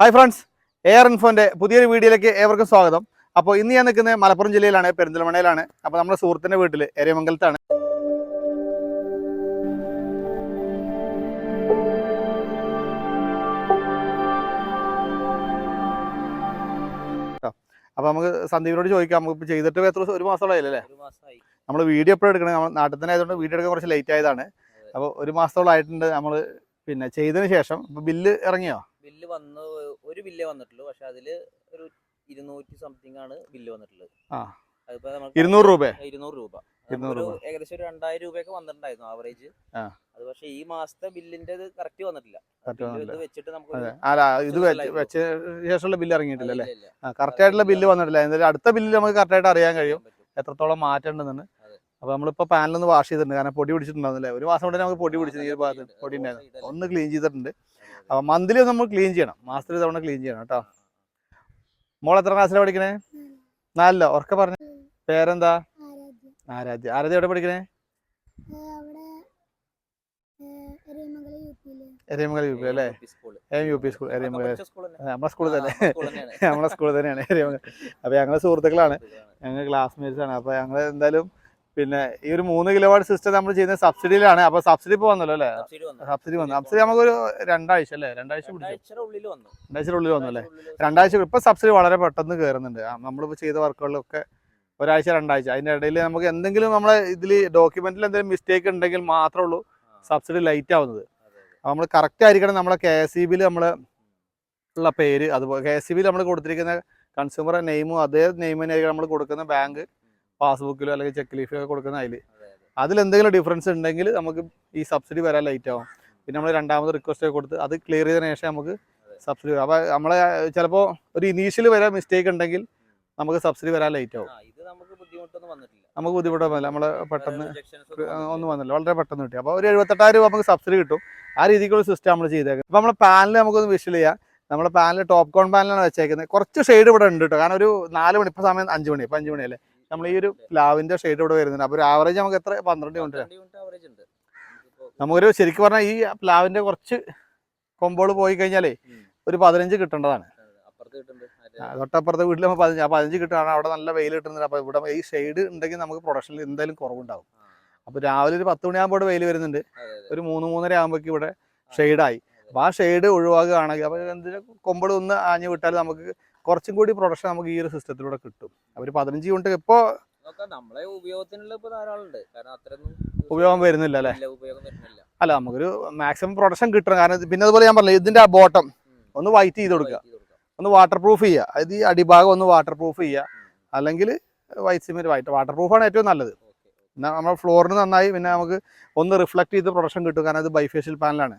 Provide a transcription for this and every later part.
Hi friends air ഇൻഫോന്റെ പുതിയൊരു വീഡിയോയിലേക്ക് ഏവർക്കും സ്വാഗതം. അപ്പോൾ ഇന്ന് ഞാൻ നിൽക്കുന്നത് മലപ്പുറം ജില്ലയിലാണ് പെരിന്തൽമണയിലാണ് അപ്പോൾ നമ്മുടെ സുഹൃത്തിന്റെ വീട്ടിൽ എരമംഗലത്താണ്. അപ്പോൾ നമുക്ക് സന്ദീപിനോട് ചോദിക്കാം നമുക്ക് ചെയ്തിട്ട് എത്ര ഒരു മാസത്തോളമായില്ലേ നമ്മൾ വീഡിയോ എപ്പോഴും എടുക്കണം നമ്മൾ നാട്ടിൽ തന്നെ ആയതുകൊണ്ട് വീഡിയോ എടുക്കാൻ കുറച്ച് ലേറ്റ് ആയതാണ്. അപ്പോൾ ഒരു മാസത്തോളം ആയിട്ടുണ്ട് നമ്മൾ പിന്നെ ചെയ്തതിന് ശേഷം ഇപ്പോൾ ബില്ല് ഇറങ്ങിയോ? ബില്ല് വന്ന് ഒരു ബില്ലേ വന്നിട്ടുള്ളൂ. പക്ഷെ അതിൽ ഒരു ഇരുന്നൂറ്റി സംതിങ് ആണ് ബില്ല് വന്നിട്ടുള്ളത്. അതിപ്പോ നമുക്ക് ഇരുന്നൂറ് രൂപ? ഇരുന്നൂറ് രൂപ. ഒരു. ഏകദേശം ഒരു രണ്ടായിരം രൂപയൊക്കെ വന്നിട്ടുണ്ടായിരുന്നു ആവറേജ്. അത് പക്ഷെ ഈ മാസത്തെ ബില്ലിന്റെ കറക്റ്റ് വന്നിട്ടില്ല. ഇത് വെച്ചിട്ട് നമുക്ക് അല്ല ഇത് വെച്ച് ശേഷമുള്ള ബില്ല് ഇറങ്ങിയിട്ടില്ല അല്ലേ കറക്റ്റ് ആയിട്ടുള്ള ബില്ല് വന്നിട്ടില്ല. അടുത്ത ബില്ല് നമുക്ക് കറക്റ്റ് ആയിട്ട് അറിയാൻ കഴിയും. എത്രത്തോളം മാറ്റം ഉണ്ടെന്ന് അതെ. അപ്പോൾ നമ്മളിപ്പോൾ പാനലൊന്ന് വാഷ് ചെയ്തിട്ടുണ്ട്. കാരണം പൊടി പിടിച്ചിട്ടുണ്ടായിരുന്നില്ലേ? ഒരു മാസം കൊണ്ട് നമുക്ക് പൊടി പിടിച്ചു ഈ ഒരു ഭാഗത്ത്. പൊടി ഉണ്ടായിരുന്നു. ഒന്ന് ക്ലീൻ ചെയ്തിട്ടുണ്ട്. അപ്പോൾ മന്ത്ലി ഒന്ന് നമ്മൾ ക്ലീൻ ചെയ്യണം. മാസത്തിൽ തവണ ക്ലീൻ ചെയ്യണം കേട്ടോ. മോൾ എത്ര ക്ലാസ്സിലാണ് പഠിക്കണേ? നാലിലോ? ഉറക്കെ പറഞ്ഞു. പേരെന്താ? ആരാധ്യ. ആരാധ്യ. എവിടെ പഠിക്കണേ? എരമംഗല യു പി അല്ലേ? M U P school. Eramangala. നമ്മളെ സ്കൂൾ തന്നെ. നമ്മളെ തന്നെയാണ്. എരമംഗല. അപ്പോൾ ഞങ്ങളെ സുഹൃത്തുക്കളാണ്. ഞങ്ങൾ ക്ലാസ്മേറ്റ്സ് ആണ്. അപ്പോൾ ഞങ്ങൾ എന്തായാലും പിന്നെ ഈ ഒരു മൂന്ന് കിലോ വാട്ട് സിസ്റ്റം നമ്മൾ ചെയ്യുന്നത് സബ്സിഡിയിലാണ് അപ്പൊ സബ്സിഡി ഇപ്പൊ വന്നല്ലോ അല്ലേ? സബ്സിഡി വന്നു. സബ്സിഡി നമുക്കൊരു രണ്ടാഴ്ച അല്ലേ? രണ്ടാഴ്ച രണ്ടാഴ്ചയുടെ ഉള്ളിൽ വന്നു. അല്ലേ? രണ്ടാഴ്ച ഇപ്പൊ സബ്സിഡി വളരെ പെട്ടെന്ന് കയറുന്നുണ്ട് നമ്മളിപ്പോ ചെയ്ത വർക്കുകളിലൊക്കെ ഒരാഴ്ച രണ്ടാഴ്ച. അതിന്റെ ഇടയിൽ നമുക്ക് എന്തെങ്കിലും നമ്മളെ ഇതിൽ ഡോക്യുമെന്റിൽ എന്തെങ്കിലും മിസ്റ്റേക്ക് ഉണ്ടെങ്കിൽ മാത്രമേ ഉള്ളൂ സബ്സിഡി ലൈറ്റ് ആവുന്നത്. അപ്പോൾ നമ്മൾ കറക്റ്റ് ആയിരിക്കണം നമ്മളെ കെ എസ് സി ബിയിൽ നമ്മൾ ഉള്ള പേര്. അതുപോലെ കെ എസ് സി ബിയിൽ നമ്മൾ കൊടുത്തിരിക്കുന്ന കൺസ്യൂമർ നെയിമും അതേ നെയിമിനായിരിക്കും നമ്മൾ കൊടുക്കുന്ന ബാങ്ക് പാസ്ബുക്കിലോ അല്ലെങ്കിൽ ചെക്ക് ലീഫിലോ കൊടുക്കുന്ന അതിൽ അതെ, അതെ. അതിൽ എന്തെങ്കിലും ഡിഫറൻസ് ഉണ്ടെങ്കിൽ നമുക്ക് ഈ സബ്സിഡി വരാൻ ലൈറ്റ് ആവും. പിന്നെ നമ്മൾ രണ്ടാമത് റിക്വസ്റ്റ് ഒക്കെ കൊടുത്ത് അത് ക്ലിയർ ചെയ്തതിനു ശേഷം നമുക്ക് സബ്സിഡി വരും. അപ്പോൾ നമ്മളെ ചിലപ്പോൾ ഒരു ഇനീഷ്യൽ വരെ മിസ്റ്റേക്ക് ഉണ്ടെങ്കിൽ നമുക്ക് സബ്സിഡി വരാൻ ലൈറ്റ് ആവും. നമുക്ക് ബുദ്ധിമുട്ടൊന്നും ബുദ്ധിമുട്ടൊന്നുമില്ല നമ്മൾ പെട്ടെന്ന് ഒന്നും. വന്നില്ല. വളരെ പെട്ടെന്ന് കിട്ടി. അപ്പോൾ ഒരു എഴുപത്തെട്ടായിരം രൂപ നമുക്ക് സബ്സിഡി കിട്ടും. ആ രീതിക്കുള്ള സിസ്റ്റം നമ്മൾ ചെയ്തേക്കുന്നത് അപ്പോൾ നമ്മുടെ പാനൽ നമുക്കൊന്ന് വിഷ്വൽ ചെയ്യാം. നമ്മുടെ പാനൽ ടോപ്പ് കോൺ പാനലാണ് വെച്ചേക്കുന്നത്. കുറച്ച് ഷെയ്ഡ് ഇവിടെ ഉണ്ട് കേട്ടോ കാരണം ഒരു നാല് മണി ഇപ്പോൾ സമയം അഞ്ച് മണി ഇപ്പോൾ അഞ്ച് മണിയല്ലേ? നമ്മൾ ഈ ഒരു പ്ലാവിന്റെ ഷെയ്ഡ് ഇവിടെ വരുന്നുണ്ട്. അപ്പോൾ ഒരു ആവറേജ് നമുക്ക് എത്ര? പന്ത്രണ്ട് യൂണിറ്റ് നമുക്കൊരു ശരിക്കും പറഞ്ഞാൽ ഈ പ്ലാവിന്റെ കുറച്ച് കൊമ്പോൾ പോയി കഴിഞ്ഞാലേ ഒരു പതിനഞ്ച് കിട്ടേണ്ടതാണ്. തൊട്ടപ്പുറത്തെ വീട്ടിൽ നമ്മൾ പതിനഞ്ച് ആ പതിനഞ്ച് കിട്ടുകയാണ് അവിടെ നല്ല വെയിൽ കിട്ടുന്നുണ്ട്. അപ്പോൾ ഇവിടെ ഈ ഷെയ്ഡ് ഉണ്ടെങ്കിൽ നമുക്ക് പ്രൊഡക്ഷനിൽ എന്തായാലും കുറവുണ്ടാവും. അപ്പൊ അപ്പോൾ രാവിലെ ഒരു പത്ത് മണിയാകുമ്പോൾ ഇവിടെ വെയിൽ വരുന്നുണ്ട്. ഒരു മൂന്ന് മൂന്നര ആകുമ്പോഴേക്ക് ഇവിടെ ഷെയ്ഡായി അപ്പോൾ ആ ഷെയ്ഡ് ഒഴിവാക്കുകയാണെങ്കിൽ അപ്പോൾ എന്തിനും കൊമ്പൾ ഒന്ന് ആഞ്ഞു വിട്ടാൽ നമുക്ക് കുറച്ചും കൂടി പ്രൊഡക്ഷൻ നമുക്ക് ഈ ഒരു സിസ്റ്റത്തിലൂടെ കിട്ടും. അവർ പതിനഞ്ച് യൂണിറ്റ് ഇപ്പോൾ നമ്മളെ ഉപയോഗത്തിനുള്ള കാരണം അത്രയൊന്നും ഉപയോഗം വരുന്നില്ല അല്ലേ? അല്ല നമുക്കൊരു മാക്സിമം പ്രൊഡക്ഷൻ കിട്ടണം. കാരണം പിന്നെ അതുപോലെ ഞാൻ പറഞ്ഞു ഇതിന്റെ ആ ബോട്ടം ഒന്ന് വൈറ്റ് ചെയ്ത് കൊടുക്കുക. ഒന്ന് വാട്ടർ പ്രൂഫ് ചെയ്യുക. അതായത് ഈ അടിഭാഗം ഒന്ന് വാട്ടർ പ്രൂഫ് ചെയ്യുക അല്ലെങ്കിൽ വൈറ്റ് സിമെന്റ് വൈറ്റ് വാട്ടർ പ്രൂഫാണ് ഏറ്റവും നല്ലത്. എന്നാൽ നമ്മുടെ ഫ്ലോറിന് നന്നായി പിന്നെ നമുക്ക് ഒന്ന് റിഫ്ലക്ട് ചെയ്ത് പ്രൊഡക്ഷൻ കിട്ടും. കാരണം അത് ബൈഫേഷ്യൽ പാനലാണ്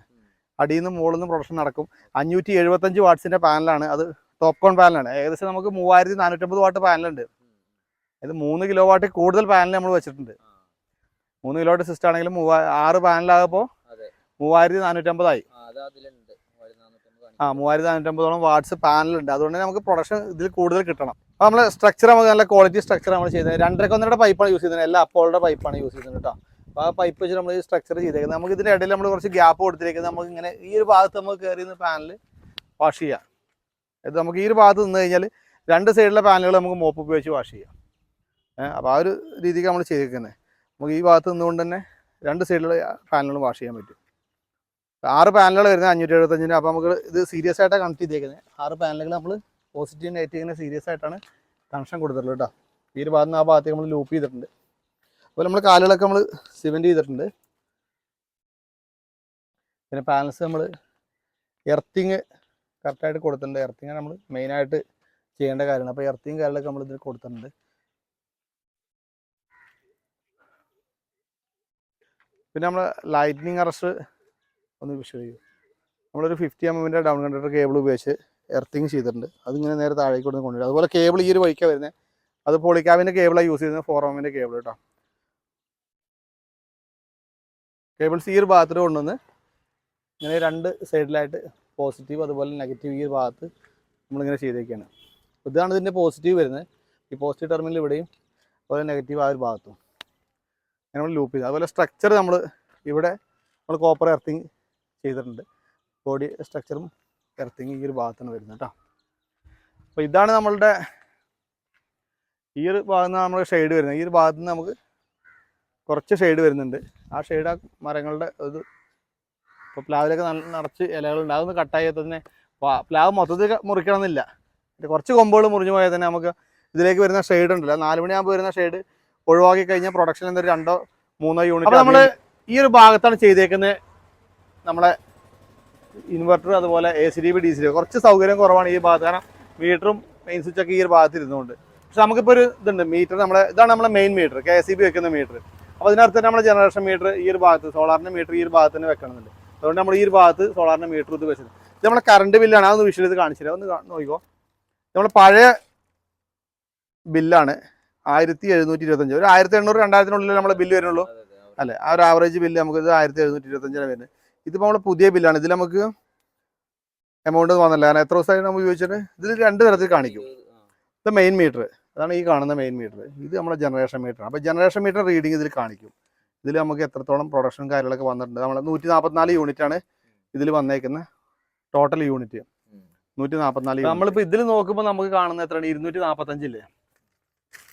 അടിയിൽ നിന്ന് മുകളിൽ നിന്ന് പ്രൊഡക്ഷൻ നടക്കും. അഞ്ഞൂറ്റി എഴുപത്തഞ്ച് വാട്ട്സിന്റെ പാനലാണ് അത് ടോപ്പ് കോൺ പാനലാണ് ഏകദേശം നമുക്ക് മൂവായിരത്തി നാനൂറ്റമ്പത് വാട്ട് പാനലുണ്ട്. ഇത് മൂന്ന് കിലോ വാട്ട് കൂടുതൽ പാനൽ നമ്മൾ വെച്ചിട്ടുണ്ട്. മൂന്ന് കിലോ വാട്ട് സിസ്റ്റം ആണെങ്കിലും മൂവാ ആറ് പാനലാകുമ്പോൾ. മൂവായിരത്തി നാനൂറ്റമ്പതായി ആ, മൂവായിരത്തി നാനൂറ്റമ്പതോളം വാട്ട്സ് പാനലുണ്ട് അതുകൊണ്ട് നമുക്ക് പ്രൊഡക്ഷൻ ഇതിൽ കൂടുതൽ കിട്ടണം. അപ്പോൾ നമ്മൾ സ്ട്രക്ചർ നമുക്ക് നല്ല ക്വാളിറ്റി സ്ട്രക്ചർ നമ്മൾ ചെയ്തത് രണ്ടരക്ക് ഒന്നര പൈപ്പാണ് യൂസ് ചെയ്തത് എല്ലാ അപ്പോളുടെ പൈപ്പാണ് യൂസ് ചെയ്യുന്നത് കേട്ടോ അപ്പോൾ ആ പൈപ്പ് വെച്ച് നമ്മൾ ഈ സ്ട്രക്ചർ ചെയ്തേക്കുന്നത്. നമുക്ക് ഇതിന്റെ ഇടയിൽ നമ്മൾ കുറച്ച് ഗ്യാപ്പ് കൊടുത്തിരിക്കുന്നത്. നമുക്ക് ഇങ്ങനെ ഈ ഒരു ഭാഗത്ത് നമുക്ക് കയറി നിന്ന് പാനൽ വാഷ് ചെയ്യാം. ഇത് നമുക്ക് ഈ ഒരു ഭാഗത്ത് നിന്ന് കഴിഞ്ഞാൽ രണ്ട് സൈഡിലെ പാനലുകൾ നമുക്ക് മോപ്പ് ഉപയോഗിച്ച് വാഷ് ചെയ്യാം. അപ്പോൾ ആ ഒരു രീതിക്ക് നമ്മൾ ചെയ്തേക്കുന്നത് നമുക്ക് ഈ ഭാഗത്ത് നിന്നുകൊണ്ട് തന്നെ രണ്ട് സൈഡിലെ പാനലുകൾ വാഷ് ചെയ്യാൻ പറ്റും. ആറ് പാനലുകൾ വരുന്നത് അഞ്ഞൂറ്റി എഴുപത്തഞ്ചിന് അപ്പോൾ നമുക്ക് ഇത് സീരിയസ് ആയിട്ടാണ് കണക്ട് ചെയ്തേക്കുന്നത് ആറ് പാനലുകൾ നമ്മൾ പോസിറ്റീവ് നെഗറ്റീവിനെ സീരിയസ് ആയിട്ടാണ് കണക്ഷൻ കൊടുത്തിട്ടുള്ളത് കേട്ടോ ഈ ഒരു ഭാഗത്ത് ആ ഭാഗത്തേക്ക് നമ്മൾ ലൂപ്പ് ചെയ്തിട്ടുണ്ട്. അപ്പോൾ നമ്മൾ കാലുകളൊക്കെ നമ്മൾ സിമെന്റ് ചെയ്തിട്ടുണ്ട്. പിന്നെ പാനൽസ് നമ്മൾ എർത്തിങ് കറക്റ്റായിട്ട് കൊടുത്തിട്ടുണ്ട്. എർത്തിങ് നമ്മൾ മെയിനായിട്ട് ചെയ്യേണ്ട കാര്യമാണ് അപ്പോൾ എർത്തിങ് കാര്യങ്ങളൊക്കെ നമ്മൾ ഇതിൽ കൊടുത്തിട്ടുണ്ട്. പിന്നെ നമ്മൾ ലൈറ്റ്നിങ് അറസ്റ്റ് ഒന്ന് വിഷ്വൽ ചെയ്യും നമ്മളൊരു ഫിഫ്റ്റി എം എമ്മിന്റെ ഡൗൺ കണ്ടക്ടർ കേബിൾ ഉപയോഗിച്ച് എർത്തിങ് ചെയ്തിട്ടുണ്ട്. അതിങ്ങനെ നേരെ താഴേക്ക് കൊണ്ട് കൊണ്ടുവരും. അതുപോലെ കേബിൾ ഈ ഒരു വഴിക്കാണ് വരുന്നത് അത് പോളിക്കാവിന്റെ കേബിളാണ് യൂസ് ചെയ്യുന്നത് ഫോർ എമ്മിന്റെ കേബിൾ കേട്ടോ കേബിൾസ് ഈ ഒരു ഭാഗത്തിൽ കൊണ്ടുവന്ന് ഇങ്ങനെ രണ്ട് സൈഡിലായിട്ട് പോസിറ്റീവ് അതുപോലെ നെഗറ്റീവ് ഈ ഒരു ഭാഗത്ത് നമ്മളിങ്ങനെ ചെയ്തേക്കാണ്. ഇതാണ് ഇതിന്റെ പോസിറ്റീവ് വരുന്നത്. ഈ പോസിറ്റീവ് ടെർമിനൽ ഇവിടെയും അതുപോലെ നെഗറ്റീവ് ആ ഒരു ഭാഗത്തും. അങ്ങനെ നമ്മൾ ലൂപ്പ് ചെയ്തു. അതുപോലെ സ്ട്രക്ചർ നമ്മൾ ഇവിടെ നമ്മൾ കോപ്പർ എർത്തിങ് ചെയ്തിട്ടുണ്ട്. ബോഡി സ്ട്രക്ചറും എർത്തിങ് ഈ ഒരു ഭാഗത്താണ് വരുന്നത് കേട്ടോ അപ്പോൾ ഇതാണ് നമ്മളുടെ ഈ ഒരു ഭാഗത്ത് നമ്മുടെ ഷെയ്ഡ് വരുന്നത്. ഈ ഒരു ഭാഗത്ത് നിന്ന് നമുക്ക് കുറച്ച് ഷെയ്ഡ് വരുന്നുണ്ട്. ആ ഷെയ്ഡ് ആ മരങ്ങളുടെ ഇത് ഇപ്പോൾ പ്ലാവിലൊക്കെ നല്ല നിറച്ച് ഇലകളുണ്ട്. അതൊന്ന് കട്ടായി തന്നെ പ്ലാവ് മൊത്തത്തിൽ മുറിക്കണമെന്നില്ല. കുറച്ച് കൊമ്പുകൾ മുറിഞ്ഞു പോയാൽ തന്നെ നമുക്ക് ഇതിലേക്ക് വരുന്ന ഷെയ്ഡ് ഉണ്ടല്ലോ. നാല് മണിയാകുമ്പോൾ വരുന്ന ഷെയ്ഡ് ഒഴിവാക്കി കഴിഞ്ഞാൽ പ്രൊഡക്ഷൻ എന്തൊരു രണ്ടോ മൂന്നോ യൂണിറ്റ് അപ്പോൾ നമ്മൾ ഈ ഒരു ഭാഗത്താണ് ചെയ്തേക്കുന്നത് നമ്മളെ ഇൻവെർട്ടർ അതുപോലെ A C D B D C D കുറച്ച് സൗകര്യം കുറവാണ് ഈ ഭാഗത്ത്. കാരണം മീറ്ററും മെയിൻ സ്വിച്ചൊക്കെ ഈ ഒരു ഭാഗത്ത് ഇരുന്നുകൊണ്ട്. പക്ഷെ നമുക്കിപ്പോൾ ഒരു ഇതുണ്ട്. മീറ്റർ നമ്മളെ ഇതാണ് നമ്മളെ main meter K S C B വെക്കുന്ന മീറ്റർ അപ്പോൾ അതിനർത്ഥം തന്നെ നമ്മുടെ ജനറേഷൻ മീറ്റർ ഈ ഒരു ഭാഗത്ത് സോളാറിന്റെ മീറ്റർ ഈ ഒരു ഭാഗത്ത് തന്നെ വെക്കണമെന്നുണ്ട് അതുകൊണ്ട് നമ്മൾ ഈ ഒരു ഭാഗത്ത് സോളാറിന്റെ മീറ്റർ ഇത് വെച്ചത്. ഇത് നമ്മുടെ കറണ്ട് ബില്ലാണ് അതൊന്ന് വിഷയം ഇത് കാണിച്ചില്ല ഒന്ന് നോക്കിക്കോ. നമ്മുടെ പഴയ ബില്ലാണ് ആയിരത്തി എഴുന്നൂറ്റി ഇരുപത്തഞ്ച്. ഒരു ആയിരത്തി എണ്ണൂറ് രണ്ടായിരത്തിനുള്ളിൽ നമ്മളെ ബില്ല് വരുന്നുള്ളൂ. അല്ലേ? ആ ഒരു ആവറേജ് ബില്ല് നമുക്ക് ഇത് ആയിരത്തി എഴുന്നൂറ്റി ഇരുപത്തഞ്ചാണ് വരുന്നത്. ഇതിപ്പോൾ നമ്മുടെ പുതിയ ബില്ലാണ് ഇതിൽ നമുക്ക് എമൗണ്ട് വന്നല്ല. കാരണം എത്ര ദിവസമായി നമ്മൾ ഉപയോഗിച്ചിട്ട്? ഇതിൽ രണ്ട് തരത്തിൽ കാണിക്കും. ഇത്, മെയിൻ മീറ്റർ അതാണ് ഈ കാണുന്ന മെയിൻ മീറ്റർ ഇത് നമ്മുടെ ജനറേഷൻ മീറ്റർ അപ്പോൾ ജനറേഷൻ മീറ്റർ റീഡിങ് ഇതിൽ കാണിക്കും. ഇതിൽ നമുക്ക് എത്രത്തോളം പ്രൊഡക്ഷൻ കാര്യങ്ങളൊക്കെ വന്നിട്ടുണ്ട്. നമ്മൾ നൂറ്റി നാൽപ്പത്തിനാല് യൂണിറ്റ് ആണ് ഇതിൽ വന്നേക്കുന്ന. Total unit. നൂറ്റി നാൽപ്പത്തിനാല് നമ്മളിപ്പോൾ ഇതിൽ നോക്കുമ്പോൾ നമുക്ക് കാണുന്ന എത്രയാണ്? ഇരുന്നൂറ്റി നാൽപ്പത്തഞ്ചില്ലേ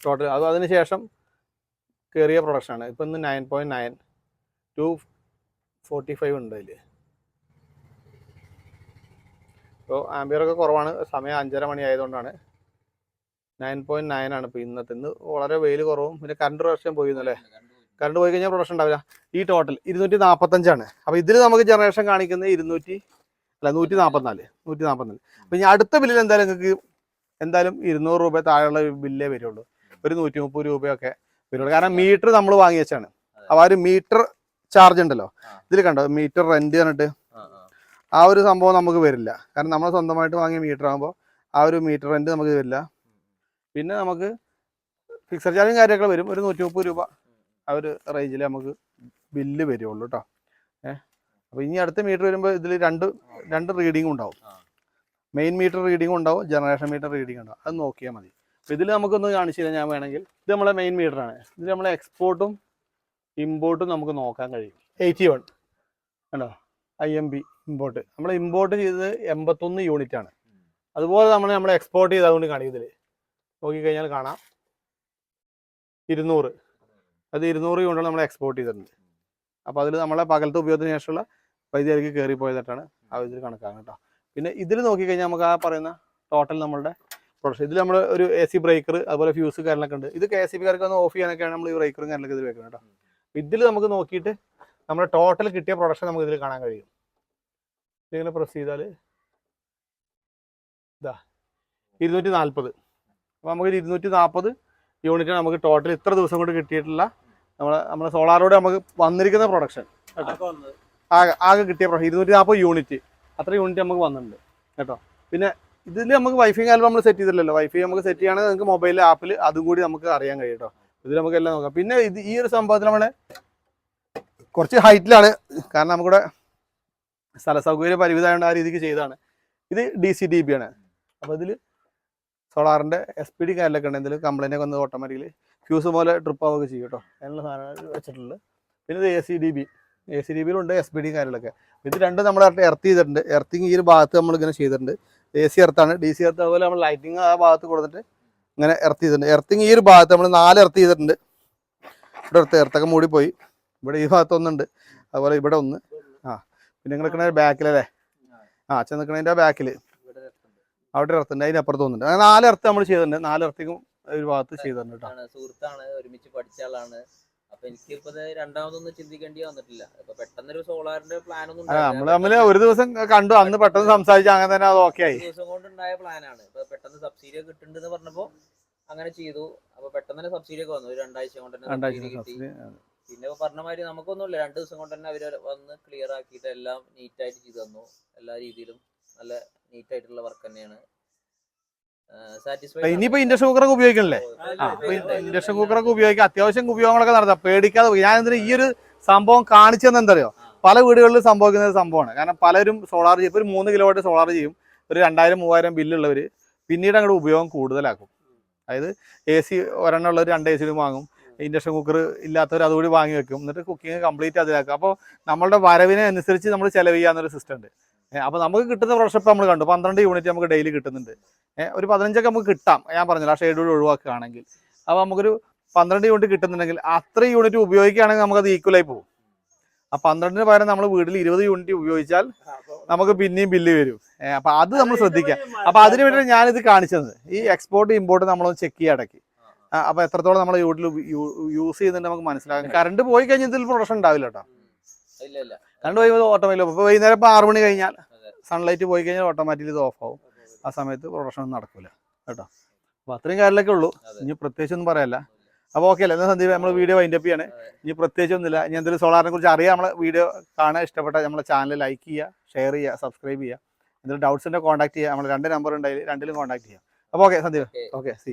ടോട്ടൽ അത് അതിന് ശേഷം കയറിയ പ്രൊഡക്ഷനാണ് ഇപ്പം ഇന്ന് nine point nine two forty five ഉണ്ട് അതിൽ ഇപ്പോൾ ആംബിയറൊക്കെ കുറവാണ്. സമയം അഞ്ചര മണി ആയതുകൊണ്ടാണ്. നയൻ പോയിന്റ് നയൻ ആണ് ഇപ്പോൾ ഇന്നത്തെ. ഇന്ന് വളരെ വെയിൽ കുറവും. പിന്നെ കറണ്ട് പ്രാവശ്യം പോയിരുന്നല്ലേ കറണ്ട് പോയി കഴിഞ്ഞാൽ പ്രൊഡക്ഷൻ ഉണ്ടാവില്ല. ഈ ടോട്ടൽ ഇരുന്നൂറ്റി നാൽപ്പത്തഞ്ചാണ് അപ്പോൾ ഇതിൽ നമുക്ക് ജനറേഷൻ കാണിക്കുന്നത് ഇരുന്നൂറ്റി അല്ല നൂറ്റി നാൽപ്പത്തിനാല് നൂറ്റി നാൽപ്പത്തിനാല് അപ്പം ഇനി അടുത്ത ബില്ലിൽ എന്തായാലും നിങ്ങൾക്ക് എന്തായാലും ഇരുന്നൂറ് രൂപ താഴെയുള്ള ബില്ലേ വരുള്ളൂ. ഒരു നൂറ്റി മുപ്പത് രൂപയൊക്കെ വരുള്ളൂ. കാരണം മീറ്റർ നമ്മൾ വാങ്ങി വെച്ചാണ്. അപ്പോൾ ആ ഒരു മീറ്റർ ചാർജ് ഉണ്ടല്ലോ. ഇതിൽ കണ്ടോ? മീറ്റർ റെന്റ് പറഞ്ഞിട്ട്? ആ, ഒരു സംഭവം നമുക്ക് വരില്ല. കാരണം നമ്മൾ സ്വന്തമായിട്ട് വാങ്ങിയ മീറ്റർ ആകുമ്പോൾ ആ ഒരു മീറ്റർ റെന്റ് നമുക്ക് വരില്ല. പിന്നെ നമുക്ക് ഫിക്സഡ് ചാർജും കാര്യമൊക്കെ വരും. ഒരു നൂറ്റി മുപ്പത് രൂപ ആ ഒരു റേഞ്ചിൽ നമുക്ക് ബില്ല് വരുള്ളൂ കേട്ടോ ഏഹ് അപ്പോൾ ഇനി അടുത്ത മീറ്റർ വരുമ്പോൾ ഇതിൽ രണ്ട് രണ്ട് റീഡിംഗ് ഉണ്ടാവും. മെയിൻ മീറ്റർ റീഡിംഗ് ഉണ്ടാവും ജനറേഷൻ മീറ്റർ റീഡിംഗ് ഉണ്ടാവും. അത് നോക്കിയാൽ മതി. അപ്പോൾ ഇതിൽ നമുക്കൊന്ന് കാണിച്ചു തരാം ഞാൻ വേണമെങ്കിൽ. ഇത് നമ്മളെ മെയിൻ മീറ്ററാണ് ഇതിൽ നമ്മളെ എക്സ്പോർട്ടും ഇമ്പോർട്ടും നമുക്ക് നോക്കാൻ കഴിയും. എയ്റ്റി വൺ കണ്ടോ? ഐ എം ബി ഇമ്പോർട്ട് നമ്മൾ ഇമ്പോർട്ട് ചെയ്തത് എൺപത്തൊന്ന് യൂണിറ്റ് ആണ്. അതുപോലെ നമ്മൾ നമ്മൾ എക്സ്പോർട്ട് ചെയ്തതുകൊണ്ട് കാണിക്കും ഇതിൽ നോക്കിക്കഴിഞ്ഞാൽ കാണാം. ഇരുന്നൂറ്. അത് ഇരുന്നൂറ് യൂണിറ്റ് നമ്മൾ എക്സ്പോർട്ട് ചെയ്തിട്ടുണ്ട്. അപ്പോൾ അതിൽ നമ്മളെ പകലത്തെ ഉപയോഗത്തിന് ശേഷമുള്ള വൈദ്യുതിക്ക് കയറി പോയതായിട്ടാണ് ആ ഇതിൽ കണക്കാണ് കേട്ടോ. പിന്നെ ഇതിൽ നോക്കിക്കഴിഞ്ഞാൽ നമുക്ക് ആ പറയുന്ന ടോട്ടൽ നമ്മളുടെ പ്രൊഡക്ഷൻ ഇതിൽ നമ്മൾ ഒരു എ സി ബ്രേക്കർ അതുപോലെ ഫ്യൂസ് കാര്യങ്ങളൊക്കെ ഉണ്ട്. ഇത് കെ എസ് സി ബിക്കാർക്ക് ഒന്ന് ഓഫ് ചെയ്യാനൊക്കെയാണ് നമ്മൾ ഈ ബ്രേക്കറും കാര്യങ്ങളൊക്കെ ഇതിൽ വെക്കുന്നത് കേട്ടോ. ഇതിൽ നമുക്ക് നോക്കിയിട്ട് നമ്മുടെ ടോട്ടൽ കിട്ടിയ പ്രൊഡക്ഷൻ നമുക്ക് ഇതിൽ കാണാൻ കഴിയും. ഇതിങ്ങനെ പ്രസ് ചെയ്താൽ ഇതാ ഇരുന്നൂറ്റി നാൽപ്പത് അപ്പോൾ നമുക്ക് ഇരുന്നൂറ്റി നാൽപ്പത് യൂണിറ്റ് നമുക്ക് ടോട്ടൽ ഇത്ര ദിവസം കൊണ്ട് കിട്ടിയിട്ടുള്ള നമ്മളെ നമ്മുടെ സോളാറോട് നമുക്ക് വന്നിരിക്കുന്ന പ്രൊഡക്ഷൻ കേട്ടോ? ആകെ ആകെ കിട്ടിയ പ്രൊഡക്ഷൻ ഇരുന്നൂറ്റി നാൽപ്പത് യൂണിറ്റ് അത്ര യൂണിറ്റ് നമുക്ക് വന്നിട്ടുണ്ട്. കേട്ടോ? പിന്നെ ഇതിൽ നമുക്ക് വൈഫൈ കാലം നമ്മൾ സെറ്റ് ചെയ്തില്ലല്ലോ. വൈഫൈ നമുക്ക് സെറ്റ് ചെയ്യുകയാണെങ്കിൽ നിങ്ങൾക്ക് മൊബൈൽ ആപ്പിൽ അതും കൂടി നമുക്ക് അറിയാൻ കഴിയും കേട്ടോ. ഇതിൽ നമുക്ക് എല്ലാം നോക്കാം. പിന്നെ ഇത് ഈ ഒരു സംഭവത്തിൽ നമ്മളെ കുറച്ച് ഹൈറ്റിലാണ് കാരണം നമുക്കിവിടെ സ്ഥല സൗകര്യ പരിമിതമായതുകൊണ്ട് ആ രീതിക്ക് ചെയ്തതാണ്. ഇത് ഡി സി ഡി ബി ആണ്. അപ്പോൾ ഇതിൽ സോളാറിന്റെ എസ് പി ഡി കാര്യങ്ങളൊക്കെ ഉണ്ട് എന്തെങ്കിലും കംപ്ലൈന്റ് ഒക്കെ ഓട്ടോമാറ്റിക്കലി ഫ്യൂസ് പോലെ ട്രിപ്പ് ആവുകയൊക്കെ ചെയ്യും കേട്ടോ. അതിനുള്ള സാധനങ്ങൾ വെച്ചിട്ടുള്ളത് പിന്നെ ഇത് A C D B A C D ബിയിലുണ്ട് S P D കാര്യങ്ങളൊക്കെ. ഇത് രണ്ടും നമ്മൾ എർത്ത് ചെയ്തിട്ടുണ്ട്. എർത്തിങ് ഈ ഒരു ഭാഗത്ത് നമ്മൾ ഇങ്ങനെ ചെയ്തിട്ടുണ്ട് എ സി എർത്താണ് ഡി സി എർത്ത് അതുപോലെ നമ്മൾ ലൈറ്റിങ് ആ ഭാഗത്ത് കൊടുത്തിട്ട് ഇങ്ങനെ എർത്ത് ചെയ്തിട്ടുണ്ട്. എർത്തിങ് ഈ ഒരു ഭാഗത്ത് നമ്മൾ നാല് എർത്ത് ചെയ്തിട്ടുണ്ട്. ഇവിടെ എർത്ത് എർത്തൊക്കെ മൂടിപ്പോയി. ഇവിടെ ഈ ഭാഗത്ത് ഒന്നുണ്ട്. അതുപോലെ ഇവിടെ ഒന്ന്. ആ പിന്നെ നിൽക്കുന്ന ബാക്കിലല്ലേ ആ അച്ഛൻ നിൽക്കുന്നതിന്റെ ബാക്കിൽ. അവിടെ എർത്തുണ്ട് അതിന് അപ്പുറത്ത് വന്നിട്ട് നാല് അർത്ഥം നമ്മൾ ചെയ്തിട്ടുണ്ട്. നാല് എർത്തിക്കും ഒരു ഭാഗത്ത് ചെയ്തിട്ടുണ്ട് കേട്ടോ. സുഹൃത്താണ് ഒരുമിച്ച് പഠിച്ച ആളാണ്. അപ്പൊ എനിക്ക് ഇപ്പൊ ഇത് രണ്ടാമതൊന്നും ചിന്തിക്കേണ്ടി വന്നിട്ടില്ല. ഇപ്പൊ പെട്ടെന്നൊരു സോളാറിന്റെ പ്ലാൻ ഒന്നും. നമ്മൾ തമ്മിൽ ഒരു ദിവസം കണ്ടു. അന്ന് പെട്ടെന്ന് സംസാരിച്ചു അങ്ങനെ തന്നെ അത് ഓക്കെ ആയി. ഒരു ദിവസം കൊണ്ടുണ്ടായ പ്ലാനാണ്. ഇപ്പൊ പെട്ടെന്ന് സബ്സിഡി ഒക്കെ കിട്ടുന്നുണ്ടെന്ന് പറഞ്ഞപ്പോ അങ്ങനെ ചെയ്തു. അപ്പൊ പെട്ടെന്ന് തന്നെ സബ്സിഡി ഒക്കെ വന്നു. ഒരു രണ്ടാഴ്ച കൊണ്ട് തന്നെ കിട്ടി. പിന്നെ പറഞ്ഞ മാതിരി നമുക്കൊന്നുമില്ല. രണ്ട് ദിവസം കൊണ്ട് തന്നെ അവർ വന്ന് ക്ലിയർ ആക്കിയിട്ട് എല്ലാം നീറ്റ് ആയിട്ട് ചെയ്തു തന്നു. എല്ലാ രീതിയിലും. നല്ല നീറ്റ് ആയിട്ടുള്ള വർക്ക് തന്നെയാണ്. ഇനിയിപ്പോ ഇൻഡക്ഷൻ കുക്കറൊക്കെ ഉപയോഗിക്കണല്ലേ? ഇൻഡക്ഷൻ കുക്കറൊക്കെ ഉപയോഗിക്കുക അത്യാവശ്യം ഉപയോഗങ്ങളൊക്കെ നടത്താം. പേടിക്കാതെ ഞാൻ എന്തിനാ ഈ ഒരു സംഭവം കാണിച്ചെന്ന് തന്നെ എന്തറിയോ പല വീടുകളിലും സംഭവിക്കുന്ന ഒരു സംഭവമാണ്. കാരണം പലരും സോളാർ ചെയ്യും. ഇപ്പൊ ഒരു മൂന്ന് കിലോ വാട്ട് സോളാർ ചെയ്യും. ഒരു രണ്ടായിരം മൂവായിരം ബില്ലുള്ളവർ പിന്നീട് അങ്ങോട്ട് ഉപയോഗം കൂടുതലാക്കും. അതായത് എ സി ഒരെണ്ണമുള്ളവർ രണ്ട് എ സിയിലും വാങ്ങും. ഇൻഡക്ഷൻ കുക്കർ ഇല്ലാത്തവർ അതുകൂടി വാങ്ങി വെക്കും. എന്നിട്ട് കുക്കിംഗ് കംപ്ലീറ്റ് അതിലാക്കും. അപ്പോൾ നമ്മളുടെ വരവിനെ അനുസരിച്ച് നമ്മൾ ചെലവ് ഒരു സിസ്റ്റം ഉണ്ട്. അപ്പോൾ നമുക്ക് കിട്ടുന്ന പ്രൊഡക്ഷൻ ഇപ്പോൾ നമ്മൾ കണ്ടു. പന്ത്രണ്ട് യൂണിറ്റ് നമുക്ക് ഡെയിലി കിട്ടുന്നുണ്ട്. ഒരു പതിനഞ്ചൊക്കെ നമുക്ക് കിട്ടാം. ഞാൻ പറഞ്ഞില്ല ആ ഷെഡ്യൂൾ ഒഴിവാക്കുകയാണെങ്കിൽ. അപ്പോൾ നമുക്കൊരു പന്ത്രണ്ട് യൂണിറ്റ് കിട്ടുന്നുണ്ടെങ്കിൽ അത്ര യൂണിറ്റ് ഉപയോഗിക്കുകയാണെങ്കിൽ നമുക്കത് ഈക്വലായി പോകും. ആ പന്ത്രണ്ടിന് പകരം നമ്മൾ വീട്ടിൽ ഇരുപത് യൂണിറ്റ് ഉപയോഗിച്ചാൽ നമുക്ക് പിന്നെയും ബില്ല് വരും. അപ്പം അത് നമ്മൾ ശ്രദ്ധിക്കാം അപ്പോൾ അതിന് വേണ്ടി ഞാനിത് കാണിച്ചത്. ഈ എക്സ്പോർട്ട് ഇമ്പോർട്ട് നമ്മളൊന്ന് ചെക്ക് ചെയ്യാൻ ഇടയ്ക്ക്. അപ്പം എത്രത്തോളം നമ്മൾ വീട്ടിൽ യൂസ് ചെയ്യുന്നുണ്ട് നമുക്ക് മനസ്സിലാകും കറണ്ട് പോയി കഴിഞ്ഞാൽ ഇതിൽ പ്രൊഡക്ഷൻ ഉണ്ടാവില്ല കേട്ടോ. ഇല്ല കഴിയുമ്പോൾ ഓട്ടോമാറ്റിക് ഇപ്പോൾ വൈകുന്നേരം ഇപ്പോൾ ആറ് മണി കഴിഞ്ഞാൽ സൺലൈറ്റ് പോയി കഴിഞ്ഞാൽ ഓട്ടോമാറ്റിക്കലി ഇത് ഓഫ് ആവും. ആ സമയത്ത് പ്രൊഡക്ഷൻ ഒന്നും നടക്കില്ല കേട്ടോ? അപ്പോൾ അത്രയും കാര്യങ്ങളൊക്കെ ഉള്ളൂ. ഇനി പ്രത്യേകിച്ച് ഒന്നും പറയാല്ല. അപ്പോൾ ഓക്കെ അല്ലേ? എന്നാൽ സന്ദീപ് നമ്മൾ വീഡിയോ വൈൻഡപ്പ് ചെയ്യാണ്. ഇനി പ്രത്യേകിച്ച് ഒന്നുമില്ല. ഇനി എന്തെങ്കിലും സോളാറിനെ കുറിച്ച് അറിയാം നമ്മളെ വീഡിയോ കാണാൻ ഇഷ്ടപ്പെട്ട നമ്മളെ ചാനൽ ലൈക്ക് ചെയ്യുക ഷെയർ ചെയ്യുക സബ്സ്ക്രൈബ് ചെയ്യുക. എന്തെങ്കിലും ഡൗട്ട്സിന്റെ കോൺടാക്ട് ചെയ്യുക. നമ്മൾ രണ്ട് നമ്പർ ഉണ്ടായി രണ്ടിലും കോൺടാക്ട് ചെയ്യാം. അപ്പോൾ ഓക്കെ സന്ദീപ്. Okay C